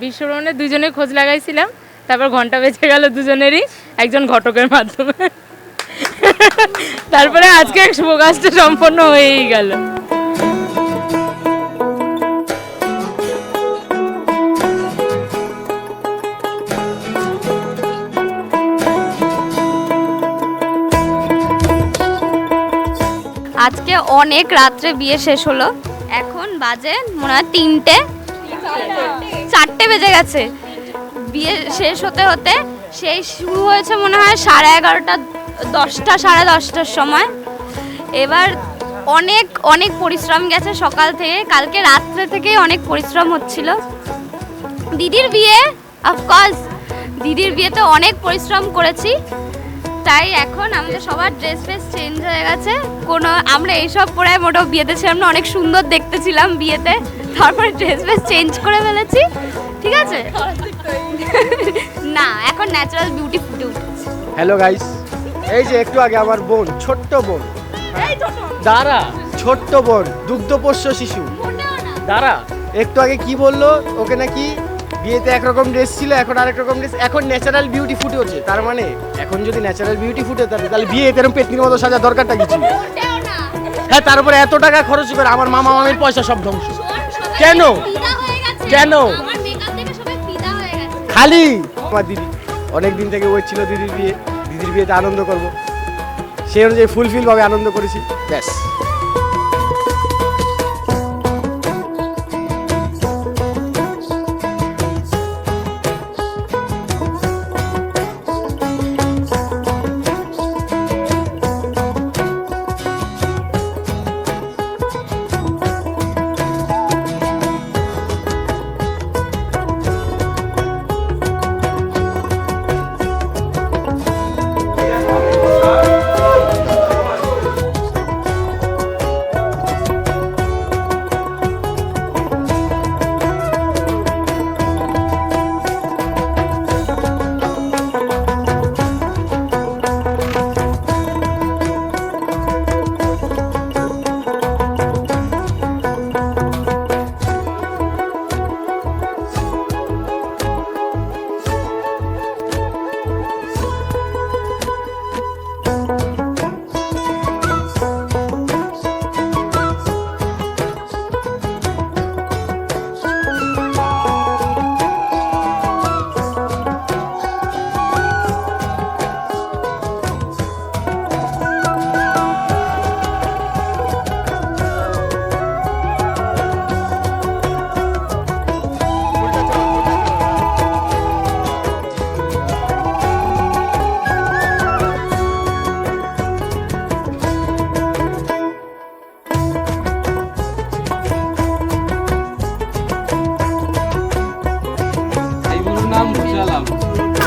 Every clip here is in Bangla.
বিশ্বভ্রমণে দুজনে খোঁজ লাগাইছিলাম, তারপর ঘণ্টা বেঁচে গেল দুজনেরই একজন ঘটকের মাধ্যমে। তারপরে আজকে শুভ কাজটা সম্পন্ন হয়েই গেল। অনেক রাত্রে বিয়ে শেষ হলো। এখন বাজে মনে হয় তিনটে। চারটে বেজে গেছে। বিয়ে শেষ হতে হতে সেই শুরু হয়েছে মনে হয় সাড়ে এগারোটা, দশটা, সাড়ে দশটার সময়। এবার অনেক অনেক পরিশ্রম গেছে সকাল থেকে। কালকে রাত্রে থেকেই অনেক পরিশ্রম হচ্ছিল। দিদির বিয়ে অফকোর্স দিদির বিয়েতে অনেক পরিশ্রম করেছি। তাই এখন আমাদের সবার ড্রেস ফ্রেস চেঞ্জ হয়ে গেছে। কোনো আমরা এইসব পরে মোটেও বিয়েতে ছিলাম না অনেক সুন্দর দেখতেছিলাম বিয়েতে। তারপরে ড্রেস ফ্রেস চেঞ্জ করে ফেলেছি ঠিক আছে? না এখন ন্যাচারাল বিউটি ফুটে উঠেছে। হ্যালো গাইস এই যে একটু আগে আমার বোন ছোট্ট বোন। দাঁড়া ছোট্ট বোন দুগ্ধপোষ্য শিশু। দাঁড়া একটু আগে কি বলল? ওকে নাকি বিয়েতে একরকম ড্রেস ছিল এখন আরেক রকম ড্রেস এখন ন্যাচারাল বিউটি ফুটে হচ্ছে তার মানে এখন যদি ন্যাচারাল বিউটি ফুটে থাকে তাহলে বিয়েতে এরকম পেতনির মতো সাজা দরকারটা কিছু হ্যাঁ তারপরে এত টাকা খরচ করে আমার মামা মামির পয়সা সব ধ্বংস। কেন? কেন? খালি? আমার দিদি। অনেক দিন থেকে ওই ছিল দিদির বিয়ে। দিদির বিয়েতে আনন্দ করব। সেই অনুযায়ী ফুলফিল ভাবে আনন্দ করেছি। ব্যাস।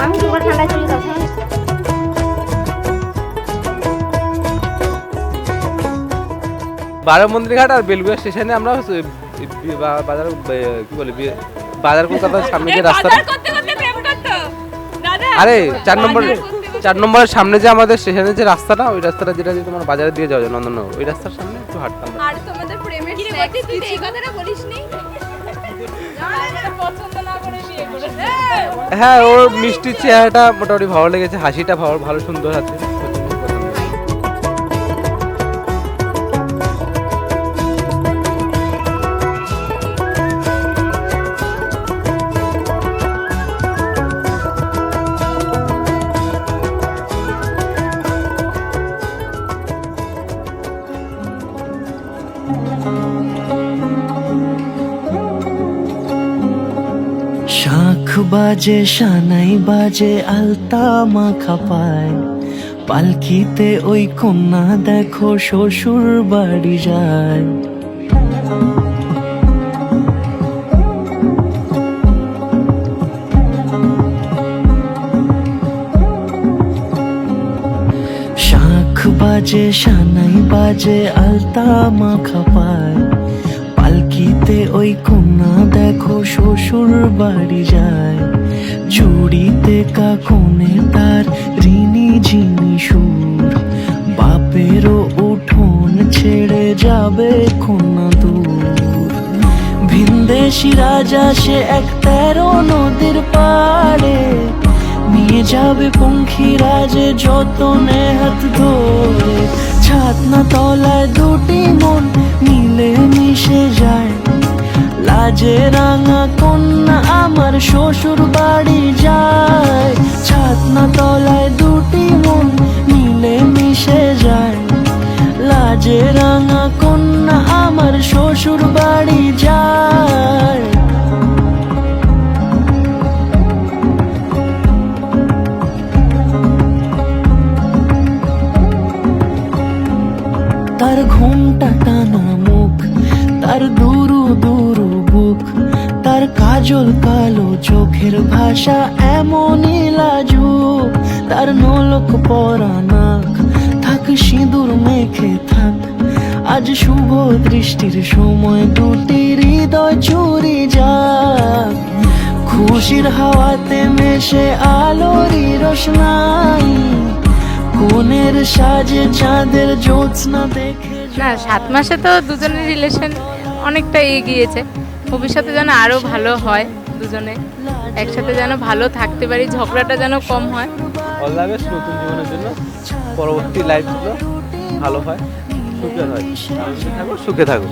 আমি দুবার ঠান্ডায় চলে যাব বারো মন্দিরঘাট আর বেলগুয়া স্টেশনে আমরা হচ্ছে বাজার কি বলে বাজার কলকাতার সামনে যে দাদা আরে চার নম্বর চার নম্বরের সামনে যে আমাদের স্টেশনের যে রাস্তাটা ওই রাস্তাটা যেটা দিয়ে তোমার বাজারে দিয়ে যাওয়া যায় নন্দননগর। ওই রাস্তার সামনে একটু হাঁটতাম। আর তোমাদের প্রেমের হ্যাঁ ওর মিষ্টি চেহারাটা মোটামুটি ভালো লেগেছে হাসিটা ভালো ভালো সুন্দর আছে। বাজে, সানাই বাজে, আলতা মাখা পায়। পালকিতে ওই কন্যা দেখো, শ্বশুর বাড়ি যায়। শাখ বাজে, সানাই বাজে, আলতা মাখা পায়। পালকিতে ওই কন্যা দেখো শ্বশুর বাড়ি যায়। জুড়িতে কাকনে তার ঋণী ঝিনি সুর। বাপেরও উঠোন ছেড়ে যাবে কোনা দূর। ভিনদেশি রাজা সে এক তেরো নদীর পাড়ে। নিয়ে যাবে পঙ্খী রাজে যতনে হাত ধরে। ছাতনা তলায় দুটি লাজে রাঙা কন্যা আমার শ্বশুর বাড়ি যায়, ছাতনা তলায় দুটি মন মিলে মিশে যায়। লাজে রাঙা কন্যা আমার শ্বশুর বাড়ি যায়। তার ঘুমটা টানা মুখ, তার দুরু দুরু বুক তার কাজল কালো, চোখের ভাষা এমনই লাজুক। তার নলক পরা নাক, থাক সিঁদুর মেখে থাক। আজ শুভ দৃষ্টির সময় দুটি হৃদয় চুরি যাক। খুশির হাওয়াতে মেশে আলোরই রোশনাই। কোনের সাজে চাঁদের জ্যোৎস্না দেখে না, সাত মাসে তো দুজনের রিলেশন অনেকটা এগিয়েছে। ভবিষ্যতে যেন আরও ভালো হয় দুজনে। একসাথে যেন ভালো থাকতে পারি ঝগড়াটা যেন কম হয়। অল দ্য বেস্ট নতুন জীবনের জন্য পরবর্তী লাইফগুলো ভালো হয় সুখে হয়। আনন্দে থাকো সুখে থাকো।